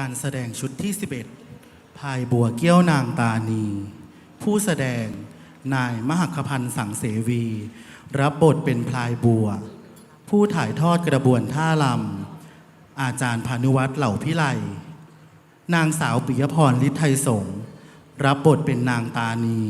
การแสดงชุดที่ 11พายบัวเกี้ยวนางตานี ผู้แสดงนายมหัคพันธ์สังเสวี รับบทเป็นพลายบัว ผู้ถ่ายทอดกระบวนท่าลำ อาจารย์พานุวัตรเหล่าพิไลนางสาวปิยพรฤทธิ์ไทยสงรับบทเป็นนางตานี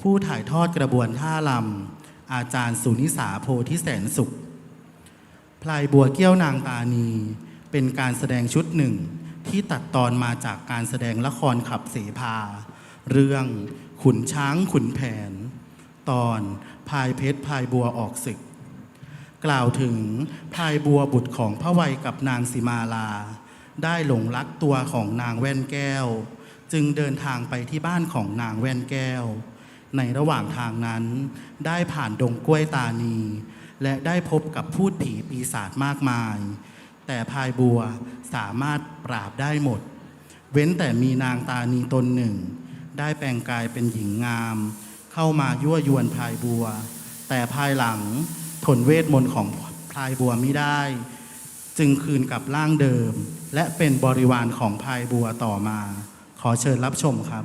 ผู้ถ่ายทอดกระบวนท่าลำ อาจารย์สุนิสาโพธิแสนสุข พลายบัวเกี้ยวนางตานี เป็นการแสดงชุดหนึ่ง ที่ตัดตอนมาจากการแสดงละครขับเสภา เรื่องขุนช้างขุนแผน ตอนพายเพชรพายบัวออกศึก กล่าวถึงพายบัวบุตรของพระวัยกับนางสิมาลา ได้หลงรักตัวของนางแว่นแก้ว จึงเดินทางไปที่บ้านของนางแว่นแก้ว ในระหว่างทางนั้น ได้ผ่านดงกล้วยตานี และได้พบกับพูดผีปีศาจมากมาย แต่พายบัวสามารถปราบได้หมด เว้นแต่มีนางตานีตนหนึ่ง ได้แปลงกายเป็นหญิงงาม เข้ามายั่วยวนพายบัว แต่ภายหลังทนเวทมนต์ของพายบัวไม่ได้ จึงคืนกับร่างเดิม และเป็นบริวารของพายบัวต่อมา ขอเชิญรับชมครับ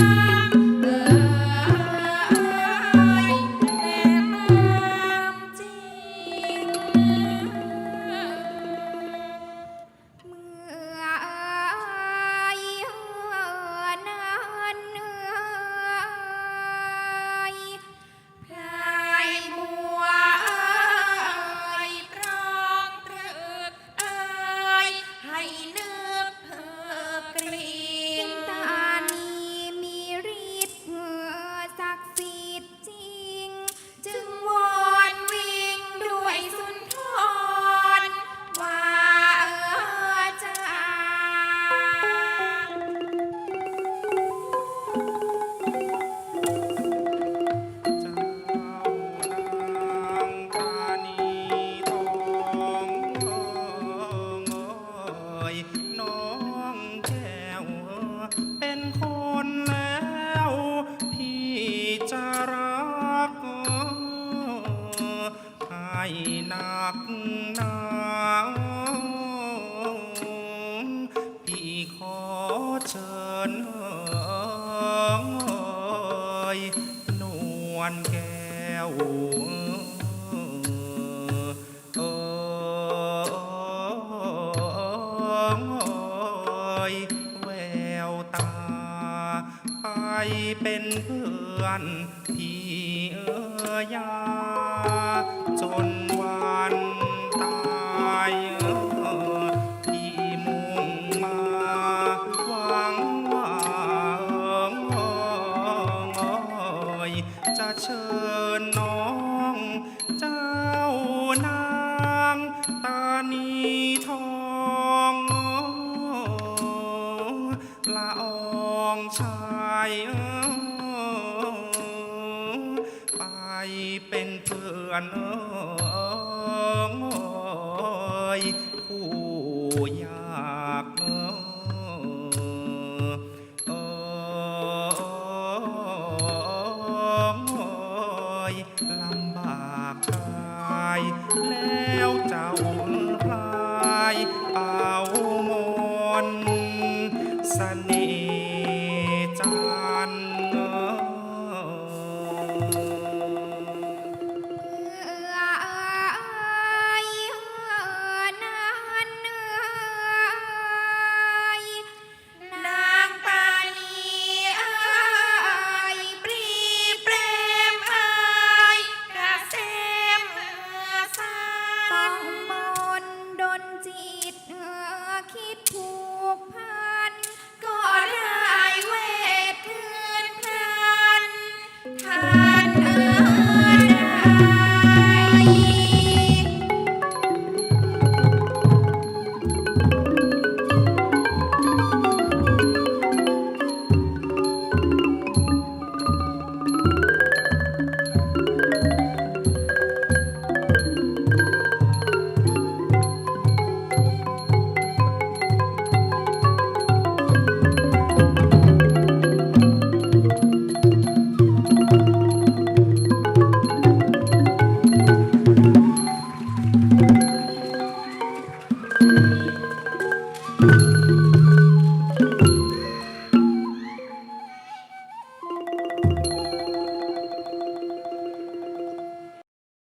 Thank you. เชิญนวลแก้วแววตา ไปเป็นเพื่อนพี่เอ๋ยา จนวัน องชายไปเป็นเพื่อนอยคู่ยากอยลำบากกาย แล้วเจ้าลาย